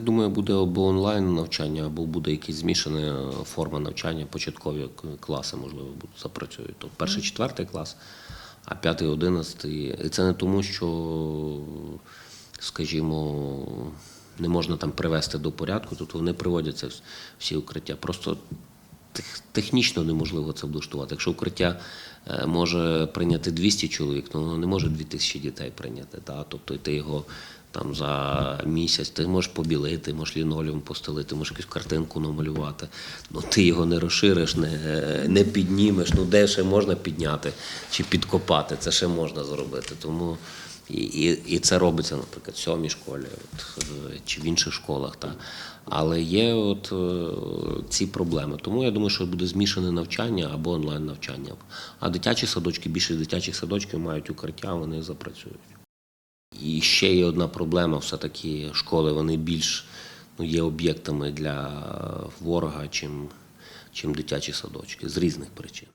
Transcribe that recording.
думаю, буде або онлайн навчання, або буде якась змішана форма навчання. Початкові класи, можливо, будуть запрацюють. Тобто перший, четвертий клас, а п'ятий, одинадцятий. І це не тому, що, скажімо, не можна там привести до порядку, тут вони приводяться всі укриття. Просто тех- технічно неможливо це влаштувати. Якщо укриття може прийняти 200 чоловік, але воно не може 2000 дітей прийняти. Та? Тобто ти його там за місяць, ти можеш побілити, можеш лінолеум постелити, можеш якусь картинку намалювати. Ну ти його не розшириш, не, не піднімеш. Ну де ще можна підняти чи підкопати, це ще можна зробити. Тому і, і, і це робиться, наприклад, в сьомій школі от, е, чи в інших школах. Та. Але є от е, ці проблеми. Тому я думаю, що буде змішане навчання або онлайн навчання. А дитячі садочки, більше дитячих садочків мають укриття, вони запрацюють. І ще є одна проблема: все-таки школи вони більш ну, є об'єктами для ворога, чим, чим дитячі садочки з різних причин.